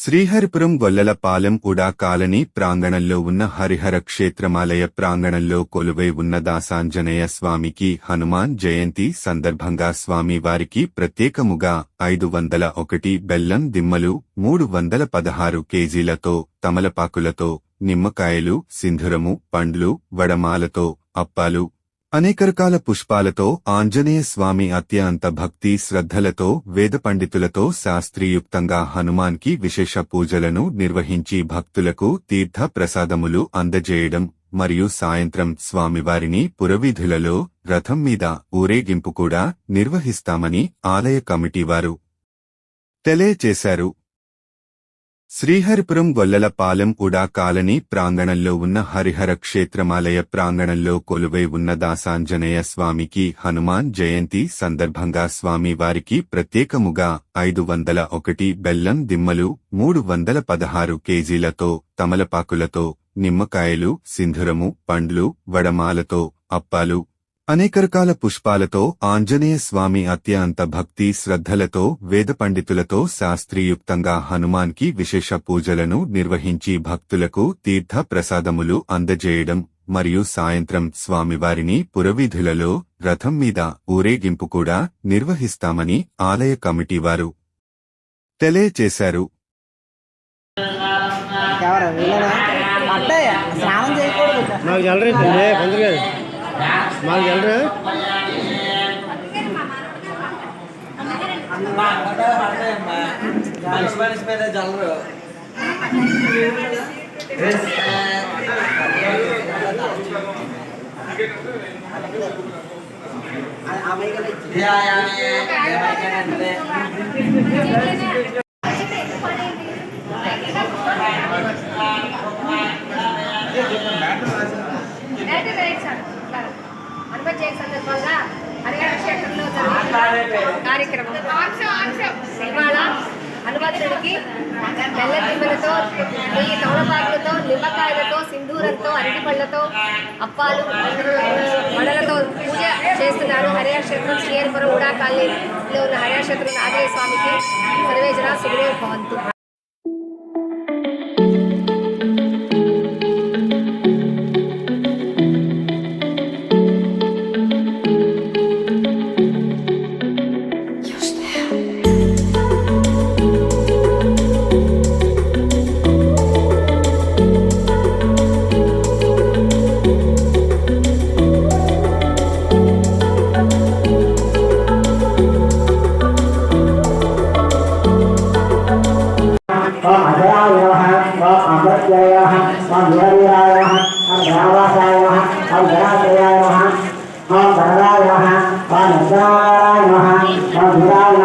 శ్రీహరిపురం గొల్లలపాలెం కూడా కాలనీ ప్రాంగణంలో ఉన్న హరిహర క్షేత్రమాలయ ప్రాంగణంలో కొలువై ఉన్న దాసాంజనేయ స్వామికి హనుమాన్ జయంతి సందర్భంగా స్వామివారికి ప్రత్యేకముగా ఐదు వందల ఒకటి బెల్లం దిమ్మలు మూడు వందల పదహారు కేజీలతో తమలపాకులతో నిమ్మకాయలు సింధురము పండ్లు వడమాలతో అప్పాలు అనేక రకాల పుష్పాలతో ఆంజనేయ స్వామి అత్యంత భక్తి శ్రద్ధలతో వేద పండితులతో శాస్త్రీయుక్తంగా హనుమాన్కి విశేష పూజలను నిర్వహించి భక్తులకు తీర్థ ప్రసాదములు అందజేయడం మరియు సాయంత్రం స్వామివారిని పురవీధులలో రథం మీద ఊరేగింపు కూడా నిర్వహిస్తామని ఆలయ కమిటీ వారు తెలియచేశారు శ్రీహరిపురం గొల్లలపాలెం కూడా కాలనీ ప్రాంగణంలో ఉన్న హరిహర క్షేత్రమాలయ ప్రాంగణంలో కొలువై ఉన్న దాసాంజనేయ స్వామికి హనుమాన్ జయంతి సందర్భంగా స్వామివారికి ప్రత్యేకముగా ఐదు వందల ఒకటి బెల్లం దిమ్మలు మూడు వందల పదహారు కేజీలతో తమలపాకులతో నిమ్మకాయలు సింధురము పండ్లు వడమాలతో అప్పాలు అనేక రకాల పుష్పాలతో ఆంజనేయ స్వామి అత్యంత భక్తి శ్రద్ధలతో వేద పండితులతో శాస్త్రీయుక్తంగా హనుమాన్కి విశేష పూజలను నిర్వహించి భక్తులకు తీర్థ ప్రసాదములు అందజేయడం మరియు సాయంత్రం స్వామివారిని పురవీధులలో రథం మీద ఊరేగింపు కూడా నిర్వహిస్తామని ఆలయ కమిటీ వారు తెలియచేశారు. స్నానం మాకు జలరైతుంది పంతులు గారు మాకు జలరా మనిషి మనిషి మీద జలరు అయితే రైట్ సార్ హనుమత్ జయంతి సందర్భంగా హరియాణ క్షేత్రంలో కార్యక్రమం. ఇవాళ హనుమంతుడికి బెల్ల దిమ్మలతో నెయ్యి తమలపాకులతో నిమ్మకాయలతో సింధూరంతో అరటిపళ్ళతో అప్పాలు వడలతో పూజ చేస్తున్నారు హరియాణ క్షేత్రం శ్రీహరిపురం ఉడా కాలనీలో ఉన్న హరియాణ క్షేత్రం ఆంజనేయ స్వామికి సర్వేజన సుగ్రే భవంతు. अजरायाः अगत्यायाः अज्वरीरायाः अग्रावासायाः अग्रातयायाः अभरायाः अज्वरायाः अभिरायाः